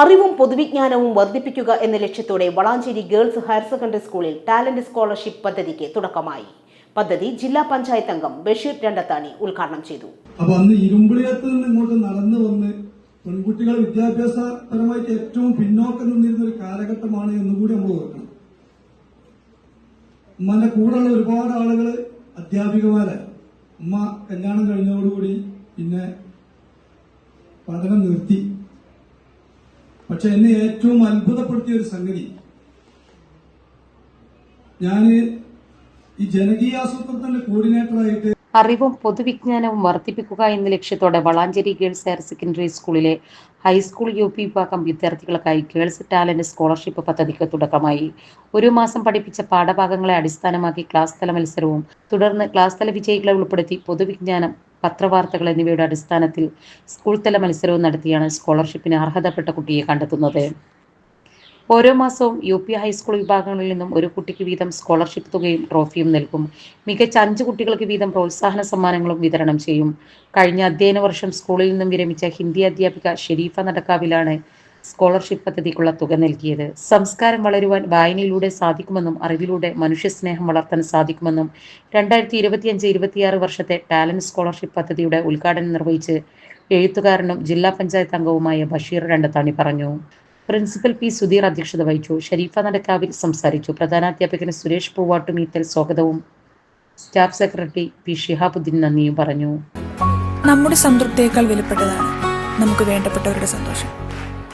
അറിവും പൊതുവിജ്ഞാനവും വർദ്ധിപ്പിക്കുക എന്ന ലക്ഷ്യത്തോടെ വളാഞ്ചേരി ഗേൾസ് ഹയർ സെക്കൻഡറി സ്കൂളിൽ ടാലന്റ് സ്കോളർഷിപ്പ് പദ്ധതിക്ക് തുടക്കമായി. പദ്ധതി ജില്ലാ പഞ്ചായത്ത് അംഗം ബഷീർ രണ്ടത്താണി ഉദ്ഘാടനം ചെയ്തു. അപ്പൊ അന്ന് നിന്ന് ഇങ്ങോട്ട് നടന്നു വന്ന് പെൺകുട്ടികൾ വിദ്യാഭ്യാസപരമായിട്ട് ഏറ്റവും പിന്നോക്കം നിന്നിരുന്ന ഒരു കാലഘട്ടമാണ് എന്നുകൂടി നമ്മൾ ഓർക്കണം. ഉമ്മന്റെ കൂടെയുള്ള ഒരുപാട് ആളുകൾ അധ്യാപികമാരായി ഉമ്മ കല്യാണം കഴിഞ്ഞതോടുകൂടി പിന്നെ പഠനം നിർത്തി. പക്ഷെ എന്നെ ഏറ്റവും അത്ഭുതപ്പെടുത്തിയ ഒരു സംഗതി. ഞാൻ ഈ ജനകീയ ആസൂത്രണത്തിന്റെ കോർഡിനേറ്ററായിട്ട് അറിവും പൊതുവിജ്ഞാനവും വർദ്ധിപ്പിക്കുക എന്ന ലക്ഷ്യത്തോടെ വളാഞ്ചേരി ഗേൾസ് ഹയർ സെക്കൻഡറി സ്കൂളിലെ ഹൈസ്കൂൾ യു പി വിഭാഗം വിദ്യാർത്ഥികൾക്കായി ഗേൾസ് ടാലന്റ് സ്കോളർഷിപ്പ് പദ്ധതിക്ക് തുടക്കമായി. ഒരു മാസം പഠിപ്പിച്ച പാഠഭാഗങ്ങളെ അടിസ്ഥാനമാക്കി ക്ലാസ് തല മത്സരവും തുടർന്ന് ക്ലാസ് തല വിജയികളെ ഉൾപ്പെടുത്തി പൊതുവിജ്ഞാനം പത്രവാർത്തകൾ എന്നിവയുടെ അടിസ്ഥാനത്തിൽ സ്കൂൾ തല മത്സരവും നടത്തിയാണ് സ്കോളർഷിപ്പിന് അർഹതപ്പെട്ട കുട്ടിയെ കണ്ടെത്തുന്നത്. ഓരോ മാസവും യു പി ഹൈസ്കൂൾ വിഭാഗങ്ങളിൽ നിന്നും ഒരു കുട്ടിക്ക് വീതം സ്കോളർഷിപ്പ് തുകയും ട്രോഫിയും നൽകും. മികച്ച അഞ്ച് കുട്ടികൾക്ക് വീതം പ്രോത്സാഹന സമ്മാനങ്ങളും വിതരണം ചെയ്യും. കഴിഞ്ഞ അധ്യയന വർഷം സ്കൂളിൽ നിന്നും വിരമിച്ച ഹിന്ദി അധ്യാപിക ഷെരീഫ നടക്കാവിലാണ് സ്കോളർഷിപ്പ് പദ്ധതിക്കുള്ള തുക നൽകിയത്. സംസ്കാരം വളരുവാൻ വായനയിലൂടെ സാധിക്കുമെന്നും അറിവിലൂടെ മനുഷ്യസ്നേഹം വളർത്താൻ സാധിക്കുമെന്നും രണ്ടായിരത്തി ഇരുപത്തിയഞ്ച് ഇരുപത്തിയാറ് വർഷത്തെ ടാലന്റ് സ്കോളർഷിപ്പ് പദ്ധതിയുടെ ഉദ്ഘാടനം നിർവഹിച്ച് എഴുത്തുകാരനും ജില്ലാ പഞ്ചായത്ത് അംഗവുമായ ബഷീർ രണ്ടത്താണി പറഞ്ഞു. പ്രിൻസിപ്പൽ പി സുധീർ അധ്യക്ഷത വഹിച്ചു. ഷരീഫ നടക്കാവിൽ സംസാരിച്ചു. പ്രധാനാധ്യാപകന് സുരേഷ് പൂവാട്ടുമീത്തൽ സ്വാഗതവും. സ്റ്റാഫ് സെക്രട്ടറി പി ഷിഹാബുദ്ദീൻ നന്ദിയും പറഞ്ഞു. നമ്മുടെ സംതൃപ്തിയേക്കാൾ വിലപ്പെട്ടതാണ് നമുക്ക് വേണ്ടപ്പെട്ടവരുടെ സന്തോഷം.